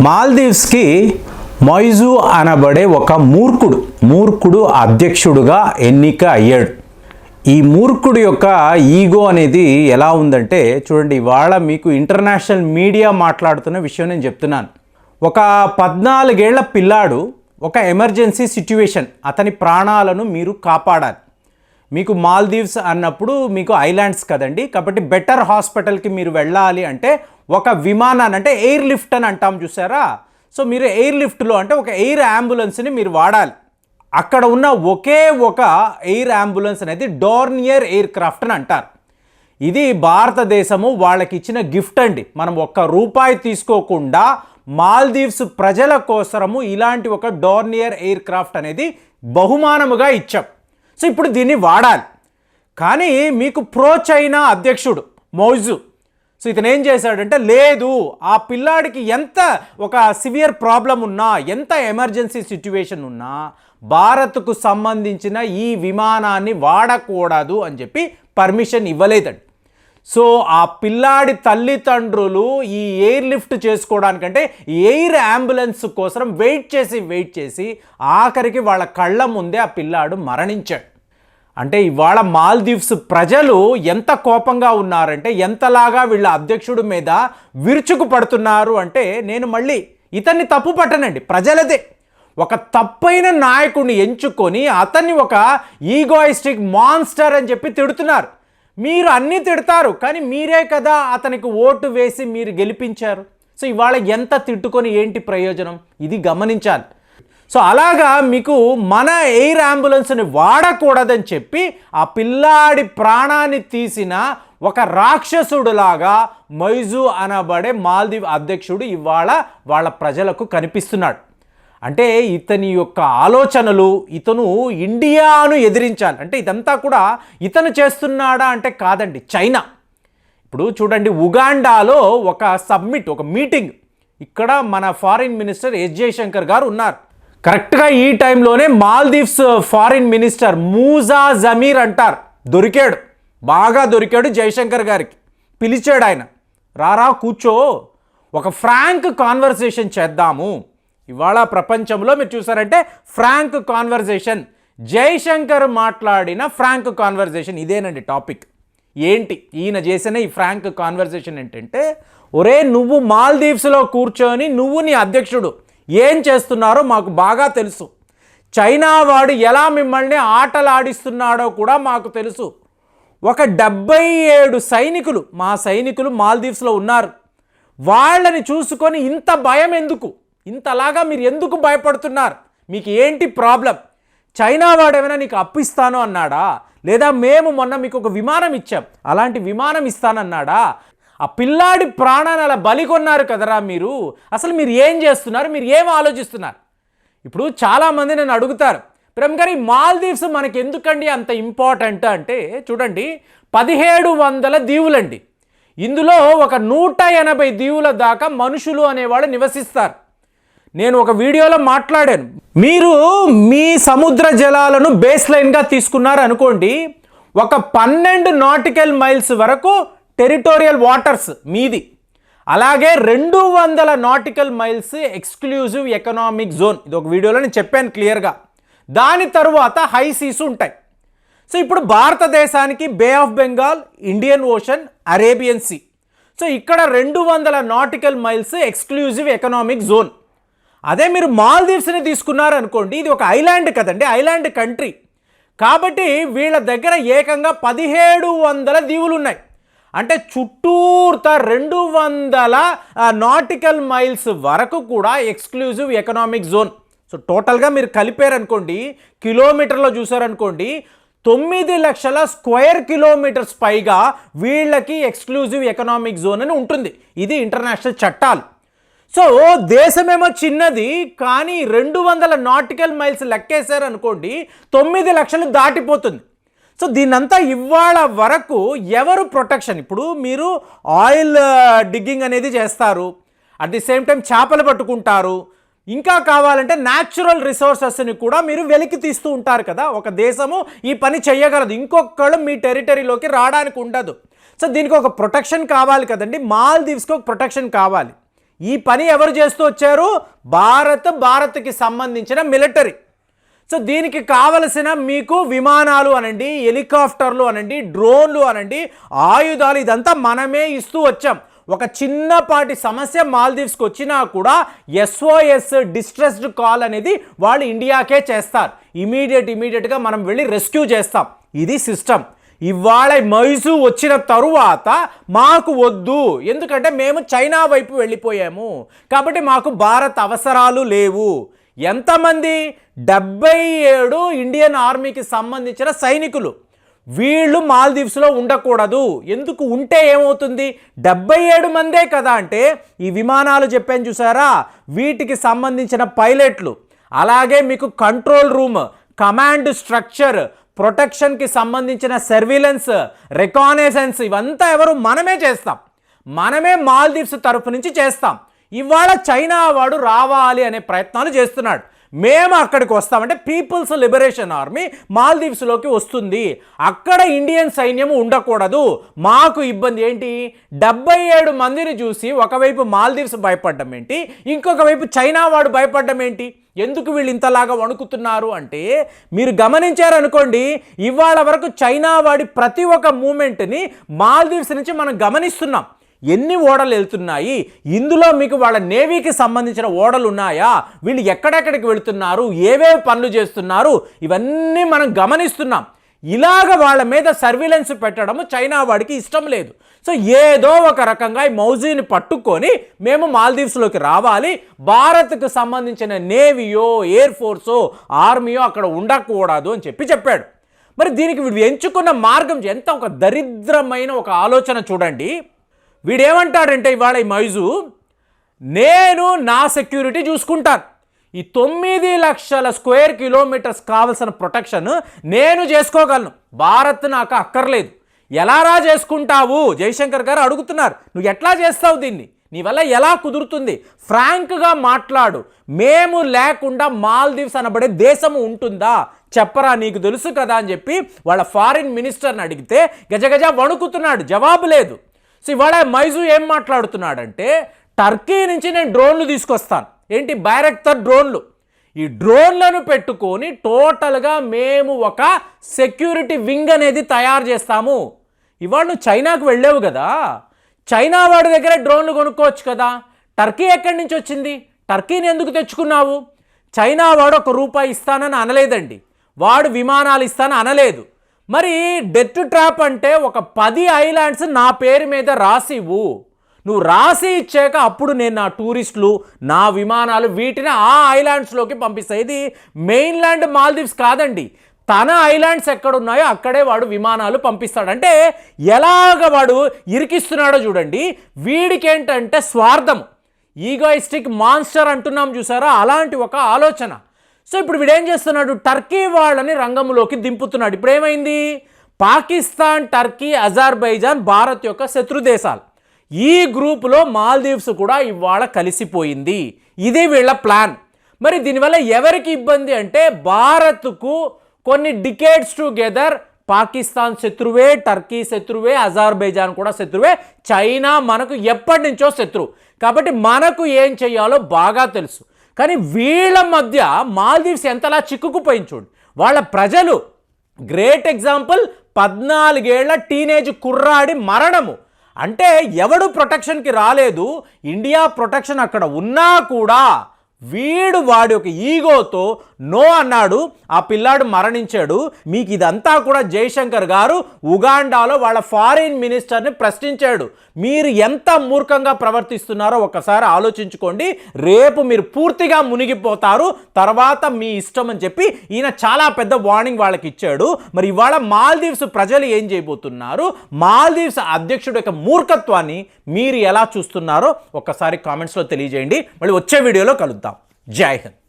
మాల్దీవ్స్కి మొయిజు అనబడే ఒక మూర్ఖుడు మూర్ఖుడు అధ్యక్షుడుగా ఎన్నిక అయ్యాడు. ఈ మూర్ఖుడు యొక్క ఈగో అనేది ఎలా ఉందంటే చూడండి ఇవాళ మీకు ఇంటర్నేషనల్ మీడియా మాట్లాడుతున్న విషయం నేను చెప్తున్నాను. ఒక పద్నాలుగేళ్ళ పిల్లాడు ఒక ఎమర్జెన్సీ సిచ్యువేషన్ అతని ప్రాణాలను మీరు కాపాడాలి. మీకు మాల్దీవ్స్ అన్నప్పుడు మీకు ఐలాండ్స్ కదండి కాబట్టి బెటర్ హాస్పిటల్కి మీరు వెళ్ళాలి అంటే ఒక విమానాన్ని అంటే ఎయిర్ లిఫ్ట్ అని అంటాం చూసారా? సో మీరు ఎయిర్ లిఫ్ట్లో అంటే ఒక ఎయిర్ అంబులెన్స్ని మీరు వాడాలి. అక్కడ ఉన్న ఒకే ఒక ఎయిర్ అంబులెన్స్ అనేది డోర్నియర్ ఎయిర్ క్రాఫ్ట్ అని అంటారు. ఇది భారతదేశము వాళ్ళకి ఇచ్చిన గిఫ్ట్ అండి. మనం ఒక్క రూపాయి తీసుకోకుండా మాల్దీవ్స్ ప్రజల కోసరము ఇలాంటి ఒక డోర్నియర్ ఎయిర్ క్రాఫ్ట్ అనేది బహుమానముగా ఇచ్చాం. సో ఇప్పుడు దీన్ని వాడాలి. కానీ మీకు ప్రో చైనా అధ్యక్షుడు మౌజు సో ఇతను ఏం చేశాడంటే లేదు ఆ పిల్లాడికి ఎంత ఒక సివియర్ ప్రాబ్లం ఉన్నా ఎంత ఎమర్జెన్సీ సిచ్యువేషన్ ఉన్నా భారత్కు సంబంధించిన ఈ విమానాన్ని వాడకూడదు అని చెప్పి పర్మిషన్ ఇవ్వలేదండి సో ఆ పిల్లాడి తల్లిదండ్రులు ఈ ఎయిర్ లిఫ్ట్ చేసుకోవడానికంటే ఎయిర్ అంబులెన్స్ కోసం వెయిట్ చేసి వెయిట్ చేసి ఆఖరికి వాళ్ళ కళ్ళ ముందే ఆ పిల్లాడు మరణించాడు. అంటే ఇవాళ మాల్దీవ్స్ ప్రజలు ఎంత కోపంగా ఉన్నారంటే ఎంతలాగా వీళ్ళ అధ్యక్షుడి మీద విరుచుకు పడుతున్నారు అంటే నేను మళ్ళీ ఇతన్ని తప్పు పట్టనండి ప్రజలదే. ఒక తప్పైన నాయకుడిని ఎంచుకొని అతన్ని ఒక ఈగోయిస్టిక్ మాన్స్టర్ అని చెప్పి తిడుతున్నారు. మీరు అన్నీ తిడతారు కానీ మీరే కదా అతనికి ఓటు వేసి మీరు గెలిపించారు. సో ఇవాళ ఎంత తిట్టుకొని ఏంటి ప్రయోజనం? ఇది గమనించాలి. సో అలాగా మీకు మన ఎయిర్ అంబులెన్స్ని వాడకూడదని చెప్పి ఆ పిల్లాడి ప్రాణాన్ని తీసిన ఒక రాక్షసుడులాగా మైజు అనబడే మాల్దీవ్ అధ్యక్షుడు ఇవాళ వాళ్ళ ప్రజలకు కనిపిస్తున్నాడు. అంటే ఇతని యొక్క ఆలోచనలు ఇతను ఇండియాను ఎదిరించాలి. అంటే ఇదంతా కూడా ఇతను చేస్తున్నాడా అంటే కాదండి చైనా. ఇప్పుడు చూడండి ఉగాండాలో ఒక సబ్మిట్ ఒక మీటింగ్. ఇక్కడ మన ఫారిన్ మినిస్టర్ ఎస్ జయశంకర్ గారు ఉన్నారు. కరెక్ట్గా ఈ టైంలోనే Maldives foreign minister Moosa Zameer అంటారు. దొరికాడు. బాగా దొరికాడు జయశంకర్ గారికి. పిలిచాడు ఆయన. రారా కూర్చో. ఒక ఫ్రాంక్ కాన్వర్సేషన్ చేద్దాము. ఇవాళ ప్రపంచంలో మీరు చూసారంటే ఫ్రాంక్ కాన్వర్జేషన్ జయశంకర్ మాట్లాడిన ఫ్రాంక్ కాన్వర్జేషన్ ఇదేనండి టాపిక్. ఏంటి? ఈయన చేసిన ఈ ఫ్రాంక్ కాన్వర్జేషన్ ఏంటంటే ఒరే నువ్వు మాల్దీవ్స్లో కూర్చొని నువ్వు నీ అధ్యక్షుడు. ఏం చేస్తున్నారో మాకు బాగా తెలుసు. చైనా వాడు ఎలా మిమ్మల్ని ఆటలాడిస్తున్నాడో కూడా మాకు తెలుసు. ఒక డెబ్బై ఏడు సైనికులు మా సైనికులు మాల్దీవ్స్లో ఉన్నారు. వాళ్ళని చూసుకొని ఇంత భయం ఎందుకు? ఇంతలాగా మీరు ఎందుకు భయపడుతున్నారు? మీకు ఏంటి ప్రాబ్లం? చైనా వాడేమైనా నీకు అప్పిస్తాను అన్నాడా? లేదా మేము మొన్న మీకు ఒక విమానం ఇచ్చాం. అలాంటి విమానం ఇస్తానన్నాడా? ఆ పిల్లాడి ప్రాణాన్ని అలా బలి కొన్నారు కదరా మీరు? అసలు మీరు ఏం చేస్తున్నారు? మీరు ఏం ఆలోచిస్తున్నారు? ఇప్పుడు చాలామంది నన్ను అడుగుతారు ప్రేమ్ గారు ఈ మాల్దీవ్స్ మనకి ఎందుకండి అంత ఇంపార్టెంట్ అంటే చూడండి పదిహేడు వందల దీవులండి. ఇందులో ఒక నూట ఎనభై దీవుల దాకా మనుషులు అనేవాళ్ళు నివసిస్తారు. నేను ఒక వీడియోలో మాట్లాడాను. మీరు మీ సముద్ర జలాలను బేస్ లైన్గా తీసుకున్నారు అనుకోండి ఒక పన్నెండు నాటికల్ మైల్స్ వరకు టెరిటోరియల్ వాటర్స్ మీది. అలాగే రెండు వందల nautical miles exclusive economic zone. ఇది ఒక వీడియోలో నేను చెప్పాను క్లియర్గా. దాని తరువాత హై సీస్ ఉంటాయి. సో ఇప్పుడు భారతదేశానికి bay of Bengal Indian ocean Arabian sea. So ఇక్కడ రెండు వందల nautical miles exclusive economic zone. అదే మీరు మాల్దీవ్స్ని తీసుకున్నారనుకోండి ఇది ఒక ఐలాండ్ కదండి ఐలాండ్ కంట్రీ. కాబట్టి వీళ్ళ దగ్గర ఏకంగా పదిహేడు వందల దీవులు ఉన్నాయి అంటే చుట్టూర్త రెండు వందల నాటికల్ మైల్స్ వరకు కూడా ఎక్స్క్లూజివ్ ఎకనామిక్ జోన్. సో టోటల్గా మీరు కలిపారనుకోండి కిలోమీటర్లో చూసారనుకోండి తొమ్మిది లక్షల స్క్వేర్ కిలోమీటర్స్ పైగా వీళ్ళకి ఎక్స్క్లూజివ్ ఎకనామిక్ జోన్ అని ఉంటుంది. ఇది ఇంటర్నేషనల్ చట్టాలు. సో దేశమేమో చిన్నది కానీ రెండు వందల నాటికల్ మైల్స్ లెక్కేశారనుకోండి తొమ్మిది లక్షలు దాటిపోతుంది. సో దీన్నంతా ఇవాళ వరకు ఎవరు ప్రొటెక్షన్? ఇప్పుడు మీరు ఆయిల్ డిగ్గింగ్ అనేది చేస్తారు. అట్ ది సేమ్ టైం చేపలు పట్టుకుంటారు. ఇంకా కావాలంటే న్యాచురల్ రిసోర్సెస్ని కూడా మీరు వెలికి తీస్తూ ఉంటారు కదా. ఒక దేశము ఈ పని చేయగలదు. ఇంకొకళ్ళు మీ టెరిటరీలోకి రావడానికి ఉండదు. సో దీనికి ఒక ప్రొటెక్షన్ కావాలి కదండి. మాల్దీవ్స్కి ఒక ప్రొటెక్షన్ కావాలి. ఈ పని ఎవరు చేస్తూ వచ్చారు? భారత్ భారత్కి సంబంధించిన మిలిటరీ సో దీనికి కావలసిన మీకు విమానాలు అనండి హెలికాప్టర్లు అనండి డ్రోన్లు అనండి ఆయుధాలు ఇదంతా మనమే ఇస్తూ వచ్చాం. ఒక చిన్నపాటి సమస్య మాల్దీవ్స్కి వచ్చినా కూడా ఎస్ఓఎస్ డిస్ట్రెస్డ్ కాల్ అనేది వాళ్ళు ఇండియాకే చేస్తారు. ఇమీడియట్ ఇమీడియట్గా మనం వెళ్ళి రెస్క్యూ చేస్తాం. ఇది సిస్టమ్. ఇవాళ మైసూ వచ్చిన తరువాత మాకు వద్దు. ఎందుకంటే మేము చైనా వైపు వెళ్ళిపోయాము. కాబట్టి మాకు భారత్ అవసరాలు లేవు. ఎంతమంది? డెబ్బై ఏడు ఇండియన్ ఆర్మీకి సంబంధించిన సైనికులు. వీళ్ళు మాల్దీవ్స్లో ఉండకూడదు. ఎందుకు? ఉంటే ఏమవుతుంది? డెబ్బై ఏడు మందే కదా అంటే ఈ విమానాలు చెప్పాను చూసారా? వీటికి సంబంధించిన పైలట్లు. అలాగే మీకు కంట్రోల్ రూమ్ కమాండ్ స్ట్రక్చర్ ప్రొటెక్షన్కి సంబంధించిన సర్వీలెన్స్ రికానేసెన్స్ ఇవంతా ఎవరు మనమే చేస్తాం. మనమే మాల్దీవ్స్ తరఫు నుంచి చేస్తాం. ఇవాళ చైనా వాడు రావాలి అనే ప్రయత్నాలు చేస్తున్నాడు. మేము అక్కడికి వస్తామంటే పీపుల్స్ లిబరేషన్ ఆర్మీ మాల్దీవ్స్లోకి వస్తుంది. అక్కడ ఇండియన్ సైన్యం ఉండకూడదు. మాకు ఇబ్బంది ఏంటి? డెబ్బై ఏడు మందిని చూసి ఒకవైపు మాల్దీవ్స్ భయపడడం ఏంటి? ఇంకొక వైపు చైనా వాడు భయపడడం ఏంటి? ఎందుకు వీళ్ళు ఇంతలాగా వణుకుతున్నారు అంటే మీరు గమనించారనుకోండి ఇవాళ వరకు చైనా వాడి ప్రతి ఒక్క మూమెంట్ని మాల్దీవ్స్ నుంచి మనం గమనిస్తున్నాం. ఎన్ని ఓడలు వెళ్తున్నాయి? ఇందులో మీకు వాళ్ళ నేవీకి సంబంధించిన ఓడలు ఉన్నాయా? వీళ్ళు ఎక్కడెక్కడికి వెళుతున్నారు? ఏవేవి పనులు చేస్తున్నారు? ఇవన్నీ మనం గమనిస్తున్నాం. ఇలాగ వాళ్ళ మీద సర్వీలెన్స్ పెట్టడం చైనా వాడికి ఇష్టం లేదు. సో ఏదో ఒక రకంగా ఈ మౌజీని పట్టుకొని మేము మాల్దీవ్స్లోకి రావాలి. భారత్కు సంబంధించిన నేవీయో ఎయిర్ ఫోర్సో ఆర్మీయో అక్కడ ఉండకూడదు అని చెప్పి చెప్పాడు. మరి దీనికి వీడు ఎంచుకున్న మార్గం ఎంత? ఒక దరిద్రమైన ఒక ఆలోచన చూడండి. వీడేమంటాడంటే ఇవాళ ఈ మైజు నేను నా సెక్యూరిటీ చూసుకుంటాను. ఈ తొమ్మిది లక్షల స్క్వేర్ కిలోమీటర్స్ కావలసిన ప్రొటెక్షన్ నేను చేసుకోగలను. భారత్ నాకు అక్కర్లేదు. ఎలారా చేసుకుంటావు? జయశంకర్ గారు అడుగుతున్నారు. నువ్వు ఎట్లా చేస్తావు దీన్ని? నీ వల్ల ఎలా కుదురుతుంది? ఫ్రాంక్గా మాట్లాడు. మేము లేకుండా మాల్దీవ్స్ అనబడే దేశము ఉంటుందా? చెప్పరా నీకు తెలుసు కదా అని చెప్పి వాళ్ళ ఫారిన్ మినిస్టర్ని అడిగితే గజగజ వణుకుతున్నాడు. జవాబు లేదు. సో ఇవాళ మైజు ఏం మాట్లాడుతున్నాడంటే టర్కీ నుంచి నేను డ్రోన్లు తీసుకొస్తాను. ఏంటి? బైరెక్టర్ డ్రోన్లు. ఈ డ్రోన్లను పెట్టుకొని టోటల్గా మేము ఒక సెక్యూరిటీ వింగ్ అనేది తయారు చేస్తాము. ఇవాళ నువ్వు చైనాకు వెళ్ళావు కదా చైనా వాడి దగ్గర డ్రోన్లు కొనుక్కోవచ్చు కదా. టర్కీ ఎక్కడి నుంచి వచ్చింది? టర్కీని ఎందుకు తెచ్చుకున్నావు? చైనా వాడు ఒక రూపాయి ఇస్తానని అనలేదండి. వాడు విమానాలు ఇస్తానని అనలేదు. మరి డెత్ ట్రాప్ అంటే ఒక పది ఐలాండ్స్ నా పేరు మీద రాసివు నువ్వు రాసి ఇచ్చాక అప్పుడు నేను నా టూరిస్టులు నా విమానాలు వీటిని ఆ ఐలాండ్స్లోకి పంపిస్తాయి ఇది మెయిన్లాండ్ మాల్దీవ్స్ కాదండి. తన ఐలాండ్స్ ఎక్కడున్నాయో అక్కడే వాడు విమానాలు పంపిస్తాడు. అంటే ఎలాగ వాడు ఇరికిస్తున్నాడో చూడండి. వీడికేంటంటే స్వార్థం. ఈగోయిస్టిక్ మాన్స్టర్ అంటున్నాం చూసారా? అలాంటి ఒక ఆలోచన. సో ఇప్పుడు వీడేం చేస్తున్నాడు? టర్కీ వాళ్ళని రంగంలోకి దింపుతున్నాడు. ఇప్పుడు ఏమైంది? పాకిస్తాన్ టర్కీ అజర్బైజాన్ భారత్ యొక్క శత్రు దేశాలు. ఈ గ్రూపులో మాల్దీవ్స్ కూడా ఇవాళ కలిసిపోయింది. ఇదే వీళ్ళ ప్లాన్. మరి దీనివల్ల ఎవరికి ఇబ్బంది అంటే భారత్కు కొన్ని డికేట్స్ టుగెదర్ పాకిస్తాన్ శత్రువే టర్కీ శత్రువే అజర్బైజాన్ కూడా శత్రువే. చైనా మనకు ఎప్పటి నుంచో శత్రువు కాబట్టి మనకు ఏం చేయాలో బాగా తెలుసు. కానీ వీళ్ళ మధ్య మాల్దీవ్స్ ఎంతలా చిక్కుకుపోయింది చూడు. వాళ్ళ ప్రజలు గ్రేట్ ఎగ్జాంపుల్ పద్నాలుగేళ్ళ టీనేజ్ కుర్రాడి మరణము. అంటే ఎవడు ప్రొటెక్షన్కి రాలేదు ఇండియా ప్రొటెక్షన్ అక్కడ ఉన్నా కూడా వీడు వాడి ఒక ఈగోతో నో అన్నాడు ఆ పిల్లాడు మరణించాడు. మీకు ఇదంతా కూడా జయశంకర్ గారు ఉగాండాలో వాళ్ళ ఫారిన్ మినిస్టర్ని ప్రశ్నించాడు. మీరు ఎంత మూర్ఖంగా ప్రవర్తిస్తున్నారో ఒకసారి ఆలోచించుకోండి. రేపు మీరు పూర్తిగా మునిగిపోతారు. తర్వాత మీ ఇష్టం అని చెప్పి ఈయన చాలా పెద్ద వార్నింగ్ వాళ్ళకి ఇచ్చాడు. మరి ఇవాళ మాల్దీవ్స్ ప్రజలు ఏం చేయబోతున్నారు? మాల్దీవ్స్ అధ్యక్షుడు యొక్క మూర్ఖత్వాన్ని మీరు ఎలా చూస్తున్నారో ఒక్కసారి కామెంట్స్లో తెలియజేయండి. మళ్ళీ వచ్చే వీడియోలో కలుద్దాం. జై హింద్.